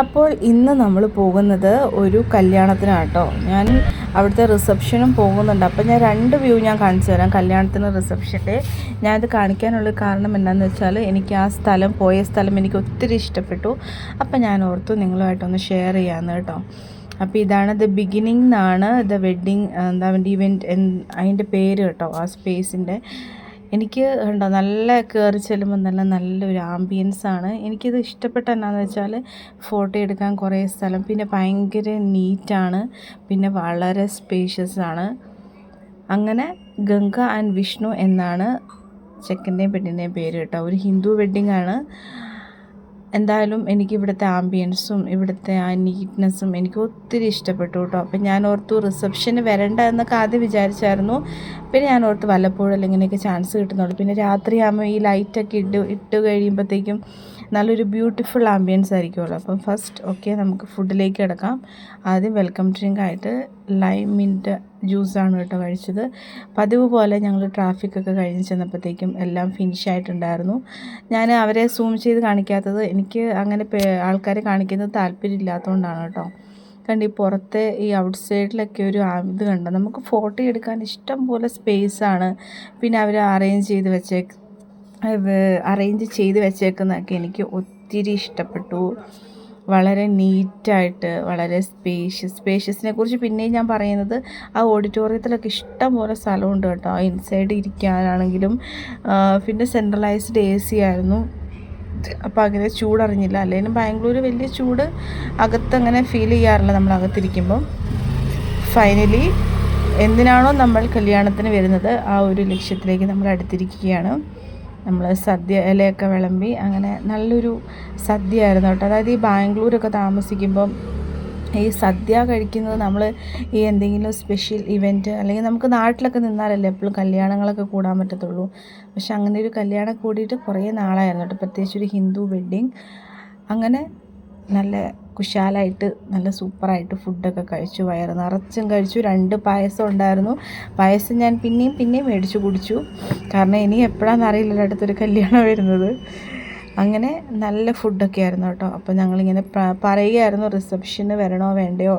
അപ്പോൾ ഇന്ന് നമ്മൾ പോകുന്നത് ഒരു കല്യാണത്തിനാണ് കേട്ടോ. ഞാൻ അവിടുത്തെ റിസപ്ഷനും പോകുന്നുണ്ട്. അപ്പോൾ ഞാൻ രണ്ട് വ്യൂ ഞാൻ കാണിച്ചു തരാം. കല്യാണത്തിന് റിസപ്ഷന്റെ ഞാനത് കാണിക്കാനുള്ള കാരണം എന്താണെന്ന് വെച്ചാൽ എനിക്ക് ആ സ്ഥലം പോയ സ്ഥലം എനിക്ക് ഒത്തിരി ഇഷ്ടപ്പെട്ടു. അപ്പോൾ ഞാൻ ഓർത്തു നിങ്ങളുമായിട്ടൊന്ന് ഷെയർ ചെയ്യാമെന്ന് കേട്ടോ. അപ്പോൾ ഇതാണ് ദ ബിഗിനിങ് എന്നാണ് ദ വെഡ്ഡിങ് എന്താ ഇവന്റ് അതിന്റെ പേര് കേട്ടോ ആ സ്പേസിന്റെ എനിക്ക് ഉണ്ടോ നല്ല കയറി ചെല്ലുമ്പോൾ നല്ല നല്ലൊരു ആംബിയൻസ് ആണ്. എനിക്കിത് ഇഷ്ടപ്പെട്ട എന്നാന്ന് വെച്ചാൽ ഫോട്ടോ എടുക്കാൻ കുറേ സ്ഥലം പിന്നെ ഭയങ്കര നീറ്റാണ് പിന്നെ വളരെ സ്പേഷ്യസ് ആണ്. അങ്ങനെ ഗംഗ ആൻഡ് വിഷ്ണു എന്നാണ് ചെക്കന്റെയും പെണ്ണിന്റെയും പേര് കേട്ടോ. ഒരു ഹിന്ദു വെഡ്ഡിംഗ് ആണ്. എന്തായാലും എനിക്ക് ഇവിടുത്തെ ആംബിയൻസും ഇവിടുത്തെ ആ നീറ്റ്നെസ്സും എനിക്ക് ഒത്തിരി ഇഷ്ടപ്പെട്ടു കേട്ടോ അപ്പം ഞാൻ ഓർത്തു റിസപ്ഷന് വരണ്ട എന്നൊക്കെ ആദ്യം വിചാരിച്ചായിരുന്നു. പിന്നെ ഞാൻ ഓർത്ത് വല്ലപ്പോഴും ഇങ്ങനെയൊക്കെ ചാൻസ് കിട്ടുന്നുള്ളൂ. പിന്നെ രാത്രിയാകുമ്പോൾ ഈ ലൈറ്റൊക്കെ ഇട്ട് ഇട്ട് കഴിയുമ്പോഴത്തേക്കും നല്ലൊരു ബ്യൂട്ടിഫുൾ ആംബിയൻസ് ആയിരിക്കുമല്ലോ അപ്പം ഫസ്റ്റ് ഓക്കെ നമുക്ക് ഫുഡിലേക്ക് കിടക്കാം. ആദ്യം വെൽക്കം ഡ്രിങ്ക് ആയിട്ട് ലൈം മിന്റ് ജ്യൂസാണ് കേട്ടോ കഴിച്ചത്. പതിവ് പോലെ ഞങ്ങൾ ട്രാഫിക്കൊക്കെ കഴിഞ്ഞ് ചെന്നപ്പോഴത്തേക്കും എല്ലാം ഫിനിഷ് ആയിട്ടുണ്ടായിരുന്നു. ഞാൻ അവരെ സൂം ചെയ്ത് കാണിക്കാത്തത് എനിക്ക് അങ്ങനെ ആൾക്കാരെ കാണിക്കുന്നത് താല്പര്യമില്ലാത്തതുകൊണ്ടാണ് കേട്ടോ. കണ്ട് ഈ പുറത്തെ ഈ ഔട്ട് സൈഡിലൊക്കെ ഒരു ഇത് കണ്ടോ? നമുക്ക് ഫോട്ടോ എടുക്കാൻ ഇഷ്ടം പോലെ സ്പേസാണ് പിന്നെ അവർ അറേഞ്ച് ചെയ്ത് വെച്ചേക്ക് അറേഞ്ച് ചെയ്ത് വെച്ചേക്കുന്നതൊക്കെ എനിക്ക് ഒത്തിരി ഇഷ്ടപ്പെട്ടു. വളരെ നീറ്റായിട്ട് വളരെ സ്പേഷ്യസ് സ്പേഷ്യസിനെ കുറിച്ച് പിന്നെയും ഞാൻ പറയുന്നത് ആ ഓഡിറ്റോറിയത്തിലൊക്കെ ഇഷ്ടം പോലെ സ്ഥലമുണ്ട് കേട്ടോ. ഇൻസൈഡ് ഇരിക്കാനാണെങ്കിലും പിന്നെ സെൻട്രലൈസ്ഡ് എ സി ആയിരുന്നു. അപ്പോൾ അങ്ങനെ ചൂടറിഞ്ഞില്ല. അല്ലെങ്കിലും ബാംഗ്ലൂർ വലിയ ചൂട് അകത്തങ്ങനെ ഫീൽ ചെയ്യാറില്ല നമ്മൾ അകത്തിരിക്കുമ്പം. ഫൈനലി എന്തിനാണോ നമ്മൾ കല്യാണത്തിന് വരുന്നത് ആ ഒരു ലക്ഷ്യത്തിലേക്ക് നമ്മൾ അടുത്തിരിക്കുകയാണ്. നമ്മൾ സദ്യ ഇലയൊക്കെ വിളമ്പി അങ്ങനെ നല്ലൊരു സദ്യ ആയിരുന്നു കേട്ടോ. അതായത് ഈ ബാംഗ്ലൂരൊക്കെ താമസിക്കുമ്പം ഈ സദ്യ കഴിക്കുന്നത് നമ്മൾ ഈ എന്തെങ്കിലും സ്പെഷ്യൽ ഇവന്റ് അല്ലെങ്കിൽ നമുക്ക് നാട്ടിലൊക്കെ നിന്നാലല്ലേ എപ്പോഴും കല്യാണങ്ങളൊക്കെ കൂടാൻ പറ്റത്തുള്ളൂ. പക്ഷെ അങ്ങനെ ഒരു കല്യാണം കൂടിയിട്ട് കുറേ നാളായിരുന്നു കേട്ടോ. പ്രത്യേകിച്ച് ഒരു ഹിന്ദു വെഡ്ഡിങ്. അങ്ങനെ നല്ല കുശാലായിട്ട് നല്ല സൂപ്പറായിട്ട് ഫുഡൊക്കെ കഴിച്ചു വയറ് നിറച്ചും കഴിച്ചു. രണ്ട് പായസം ഉണ്ടായിരുന്നു. പായസം ഞാൻ പിന്നെയും പിന്നെയും മേടിച്ചു കുടിച്ചു. കാരണം ഇനി എപ്പോഴാണെന്ന് അറിയില്ല അടുത്തൊരു കല്യാണം വരുന്നത്. അങ്ങനെ നല്ല ഫുഡൊക്കെ ആയിരുന്നു കേട്ടോ. അപ്പോൾ ഞങ്ങളിങ്ങനെ പറയുകയായിരുന്നു റിസപ്ഷന് വരണോ വേണ്ടയോ?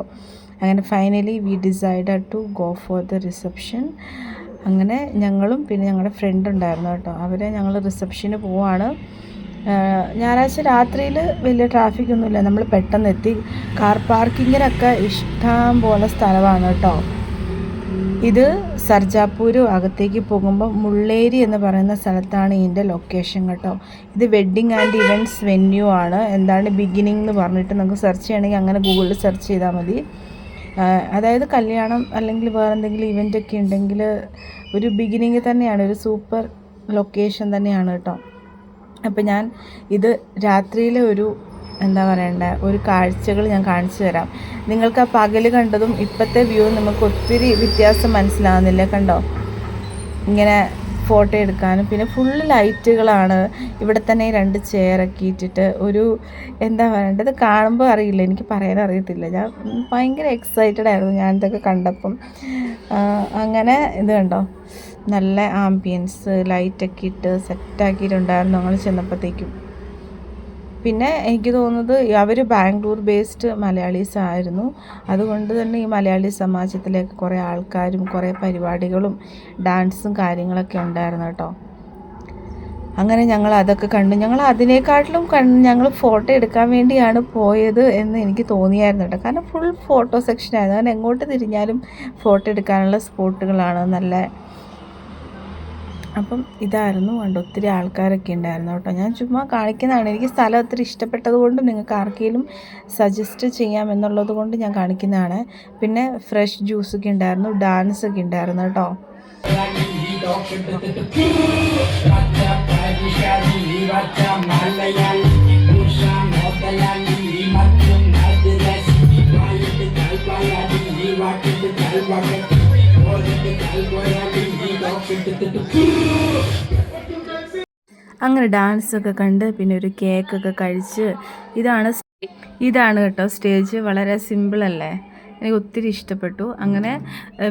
അങ്ങനെ finally we decide to go for the reception അങ്ങനെ ഞങ്ങളും പിന്നെ ഞങ്ങളുടെ ഫ്രണ്ട് ഉണ്ടായിരുന്നു കേട്ടോ. അവരെ ഞങ്ങൾ റിസപ്ഷന് പോവാണ്. ഞായറാഴ്ച രാത്രിയിൽ വലിയ ട്രാഫിക് ഒന്നുമില്ല. നമ്മൾ പെട്ടെന്ന് എത്തി കാർ പാർക്കിങ്ങിനൊക്കെ ഇഷ്ടം പോലെ സ്ഥലമാണ് കേട്ടോ. ഇത് സർജാപൂര് അകത്തേക്ക് പോകുമ്പോൾ മുള്ളേരി എന്ന് പറയുന്ന സ്ഥലത്താണ് ഇതിന്റെ ലൊക്കേഷൻ കേട്ടോ. ഇത് വെഡ്ഡിങ് ആൻഡ് ഇവന്റ്സ് വെന്യൂ ആണ്. എന്താണ് ബിഗിനിങ് എന്ന് പറഞ്ഞിട്ട് നമുക്ക് സെർച്ച് ചെയ്യണമെങ്കിൽ അങ്ങനെ ഗൂഗിളിൽ സെർച്ച് ചെയ്താൽ മതി. അതായത് കല്യാണം അല്ലെങ്കിൽ വേറെ എന്തെങ്കിലും ഇവന്റ് ഒക്കെ ഉണ്ടെങ്കിൽ ഒരു ബിഗിനിങ് തന്നെയാണ്. ഒരു സൂപ്പർ ലൊക്കേഷൻ തന്നെയാണ് കേട്ടോ. അപ്പോൾ ഞാൻ ഇത് രാത്രിയിലെ ഒരു എന്താ പറയണ്ട ഒരു കാഴ്ചകൾ ഞാൻ കാണിച്ചു തരാം. നിങ്ങൾക്ക് ആ പകൽ കണ്ടതും ഇപ്പോഴത്തെ വ്യൂ നമുക്ക് ഒത്തിരി വ്യത്യാസം മനസ്സിലാകുന്നില്ല കണ്ടോ? ഇങ്ങനെ ഫോട്ടോ എടുക്കാനും പിന്നെ ഫുള്ള് ലൈറ്റുകളാണ് ഇവിടെ തന്നെ രണ്ട് ചെയറൊക്കെ ഇട്ടിട്ട് ഒരു എന്താ പറയേണ്ടത് കാണുമ്പോൾ അറിയില്ല എനിക്ക് പറയാൻ അറിയത്തില്ല. ഞാൻ ഭയങ്കര എക്സൈറ്റഡ് ആയിരുന്നു ഞാനിതൊക്കെ കണ്ടപ്പം. അങ്ങനെ ഇത് കണ്ടോ? നല്ല ആംബിയൻസ് ലൈറ്റൊക്കെ ഇട്ട് സെറ്റാക്കിയിട്ടുണ്ടായിരുന്നു ഞങ്ങൾ ചെന്നപ്പോഴത്തേക്കും പിന്നെ എനിക്ക് തോന്നുന്നത് അവർ ബാംഗ്ലൂർ ബേസ്ഡ് മലയാളീസ് ആയിരുന്നു. അതുകൊണ്ട് തന്നെ ഈ മലയാളി സമാജത്തിലേക്ക് കുറേ ആൾക്കാരും കുറേ പരിപാടികളും ഡാൻസും കാര്യങ്ങളൊക്കെ ഉണ്ടായിരുന്നു കേട്ടോ. അങ്ങനെ ഞങ്ങൾ അതൊക്കെ കണ്ടു. ഞങ്ങൾ അതിനേക്കാട്ടിലും കണ്ട് ഞങ്ങൾ ഫോട്ടോ എടുക്കാൻ വേണ്ടിയാണ് പോയത് എന്ന് എനിക്ക് തോന്നിയായിരുന്നു കേട്ടോ. കാരണം ഫുൾ ഫോട്ടോ സെക്ഷനായിരുന്നു കാരണം എങ്ങോട്ട് തിരിഞ്ഞാലും ഫോട്ടോ എടുക്കാനുള്ള സ്പോട്ടുകളാണ് നല്ല അപ്പം ഇതായിരുന്നു കണ്ട് ഒത്തിരി ആൾക്കാരൊക്കെ ഉണ്ടായിരുന്നു കേട്ടോ. ഞാൻ ചുമ്മാ കാണിക്കുന്നതാണ്. എനിക്ക് സ്ഥലം ഒത്തിരി ഇഷ്ടപ്പെട്ടത് കൊണ്ടും നിങ്ങൾക്ക് ആർക്കെങ്കിലും സജസ്റ്റ് ചെയ്യാം എന്നുള്ളത് കൊണ്ട് ഞാൻ കാണിക്കുന്നതാണ്. പിന്നെ ഫ്രഷ് ജ്യൂസൊക്കെ ഉണ്ടായിരുന്നു ഡാൻസ് ഒക്കെ ഉണ്ടായിരുന്നു കേട്ടോ. അങ്ങനെ ഡാൻസ് ഒക്കെ കണ്ട് പിന്നെ ഒരു കേക്കൊക്കെ കഴിച്ച് ഇതാണ് ഇതാണ് കേട്ടോ സ്റ്റേജ് വളരെ സിമ്പിൾ അല്ലേ? എനിക്ക് ഒത്തിരി ഇഷ്ടപ്പെട്ടു. അങ്ങനെ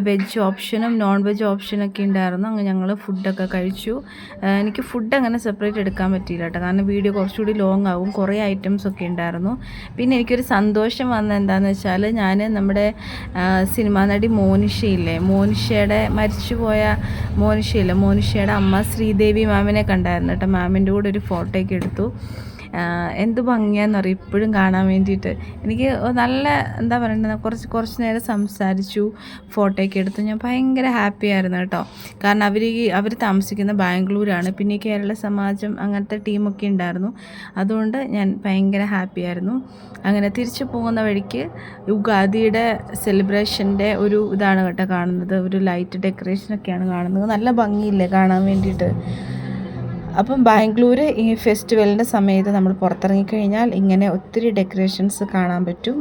വെജ് ഓപ്ഷനും നോൺ വെജ് ഓപ്ഷനൊക്കെ ഉണ്ടായിരുന്നു. അങ്ങനെ ഞങ്ങൾ ഫുഡൊക്കെ കഴിച്ചു. എനിക്ക് ഫുഡ് അങ്ങനെ സെപ്പറേറ്റ് എടുക്കാൻ പറ്റിയില്ല കേട്ടോ. കാരണം വീഡിയോ കുറച്ചുകൂടി ലോങ് ആകും കുറേ ഐറ്റംസ് ഒക്കെ ഉണ്ടായിരുന്നു. പിന്നെ എനിക്കൊരു സന്തോഷം വന്ന എന്താണെന്ന് വെച്ചാൽ ഞാൻ നമ്മുടെ സിനിമാ നടി മോനിഷയില്ലേ? മോനിഷയുടെ മരിച്ചുപോയ മോനിഷയില്ലേ? മോനിഷയുടെ അമ്മ ശ്രീദേവി മാമിനെ കണ്ടായിരുന്നു കേട്ടോ. മാമിന്റെ കൂടെ ഒരു ഫോട്ടോയൊക്കെ എടുത്തു. എന്ത് ഭംഗിയാണെന്നറിയും ഇപ്പോഴും കാണാൻ വേണ്ടിയിട്ട്. എനിക്ക് നല്ല എന്താ പറയണ്ടത് കുറച്ച് കുറച്ച് നേരം സംസാരിച്ചു ഫോട്ടോയൊക്കെ എടുത്തു. ഞാൻ ഭയങ്കര ഹാപ്പി ആയിരുന്നു കേട്ടോ. കാരണം അവർ അവർ താമസിക്കുന്ന ബാംഗ്ലൂരാണ്. പിന്നെ കേരള സമാജം അങ്ങനത്തെ ടീമൊക്കെ ഉണ്ടായിരുന്നു. അതുകൊണ്ട് ഞാൻ ഭയങ്കര ഹാപ്പി ആയിരുന്നു. അങ്ങനെ തിരിച്ചു പോകുന്ന വഴിക്ക് യുഗാദിയുടെ സെലിബ്രേഷന്റെ ഒരു ഇതാണ് കേട്ടോ കാണുന്നത്. ഒരു ലൈറ്റ് ഡെക്കറേഷനൊക്കെയാണ് കാണുന്നത്. നല്ല ഭംഗിയില്ലേ കാണാൻ വേണ്ടിയിട്ട്. അപ്പം ബാംഗ്ലൂർ ഈ ഫെസ്റ്റിവലിന്റെ സമയത്ത് നമ്മൾ പുറത്തിറങ്ങിക്കഴിഞ്ഞാൽ ഇങ്ങനെ ഒത്തിരി ഡെക്കറേഷൻസ് കാണാൻ പറ്റും.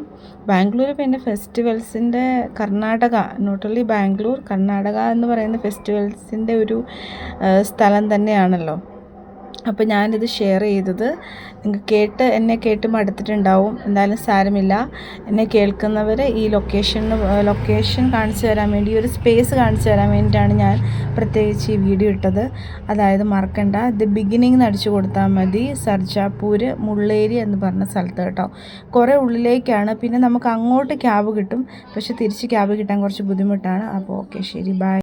ബാംഗ്ലൂർ പിന്നെ ഫെസ്റ്റിവൽസിന്റെ കർണാടക നോട്ട് ഓൺലി ബാംഗ്ലൂർ കർണാടക എന്ന് പറയുന്ന ഫെസ്റ്റിവൽസിന്റെ ഒരു സ്ഥലം തന്നെയാണല്ലോ. അപ്പോൾ ഞാനിത് ഷെയർ ചെയ്തത്. നിങ്ങൾക്ക് കേട്ട് എന്നെ കേട്ട് മടുത്തിട്ടുണ്ടാവും. എന്തായാലും സാരമില്ല. എന്നെ കേൾക്കുന്നവർ ഈ ലൊക്കേഷന് ലൊക്കേഷൻ കാണിച്ചു തരാൻ വേണ്ടി ഒരു സ്പേസ് കാണിച്ചു തരാൻ വേണ്ടിയിട്ടാണ് ഞാൻ പ്രത്യേകിച്ച് ഈ വീഡിയോ ഇട്ടത്. അതായത് മറക്കണ്ട. ദി ബിഗിനിങ് അടിച്ചു കൊടുത്താൽ മതി. സർജാപൂർ മുള്ളേരി എന്ന് പറഞ്ഞ സ്ഥലത്ത് കേട്ടോ. കുറേ ഉള്ളിലേക്കാണ്. പിന്നെ നമുക്ക് അങ്ങോട്ട് ക്യാബ് കിട്ടും. പക്ഷെ തിരിച്ച് ക്യാബ് കിട്ടാൻ കുറച്ച് ബുദ്ധിമുട്ടാണ്. അപ്പോൾ ഓക്കെ ശരി ബൈ